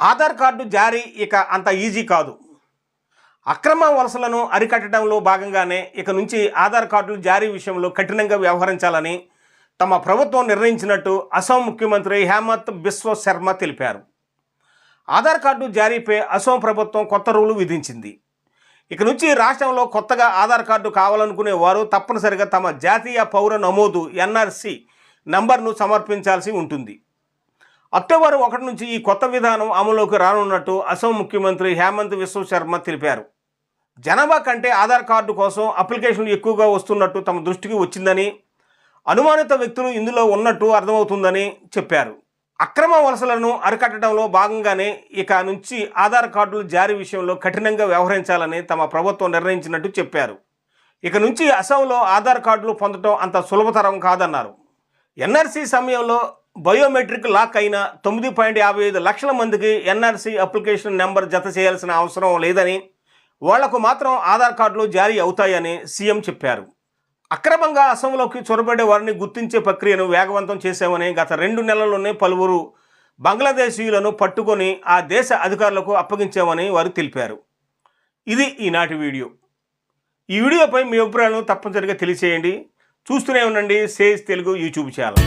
Aadhaar card జారీ ఇక అంత ఈజీ కాదు. అక్రమ వలసలను అరికట్టడంలో భాగంగానే ఇక నుంచి ఆధార్ కార్డు జారీ విషయంలో కఠినంగా వ్యవహరించాలని తమ ప్రభుత్వం నిర్ణయించినట్టు అసోం ముఖ్యమంత్రి హేమంత్ బిశ్వ శర్మ తెలిపారు. ఆధార్ కార్డు జారీపై అసోం ప్రభుత్వం కొత్త రూలు విధించింది. ఇక నుంచి రాష్ట్రంలో కొత్తగా ఆధార్ కార్డు కావాలనుకునే వారు తప్పనిసరిగా తమ జాతీయ పౌర నమోదు ఎన్ఆర్సి నంబర్ను సమర్పించాల్సి ఉంటుంది. అక్టోబర్ ఒకటి నుంచి ఈ కొత్త విధానం అమలులోకి రానున్నట్టు అసోం ముఖ్యమంత్రి హేమంత్ విశ్వ శర్మ తెలిపారు. జనాభా కంటే ఆధార్ కార్డు కోసం అప్లికేషన్లు ఎక్కువగా వస్తున్నట్టు తమ దృష్టికి వచ్చిందని అనుమానిత వ్యక్తులు ఇందులో ఉన్నట్టు అర్థమవుతుందని చెప్పారు. అక్రమ వలసలను అరికట్టడంలో భాగంగానే ఇక నుంచి ఆధార్ కార్డులు జారీ విషయంలో కఠినంగా వ్యవహరించాలని తమ ప్రభుత్వం నిర్ణయించినట్టు చెప్పారు. ఇక నుంచి అసోంలో ఆధార్ కార్డులు పొందడం అంత సులభతరం కాదన్నారు. ఎన్ఆర్సీ సమయంలో బయోమెట్రిక్ లాక్ అయిన తొమ్మిది పాయింట్ యాభై ఐదు లక్షల మందికి ఎన్ఆర్సీ అప్లికేషన్ నెంబర్ జత చేయాల్సిన అవసరం లేదని వాళ్ళకు మాత్రం ఆధార్ కార్డులు జారీ అవుతాయని సీఎం చెప్పారు. అక్రమంగా అసంలోకి చొరబడే వారిని గుర్తించే ప్రక్రియను వేగవంతం చేశామని గత రెండు నెలల్లోనే పలువురు బంగ్లాదేశీయులను పట్టుకొని ఆ దేశ అధికారులకు అప్పగించామని వారు తెలిపారు. ఇది ఈనాటి వీడియో. ఈ వీడియోపై మీ అభిప్రాయాలను తప్పనిసరిగా తెలియచేయండి. చూస్తూనే ఉండండి. Sage Telugu YouTube channel.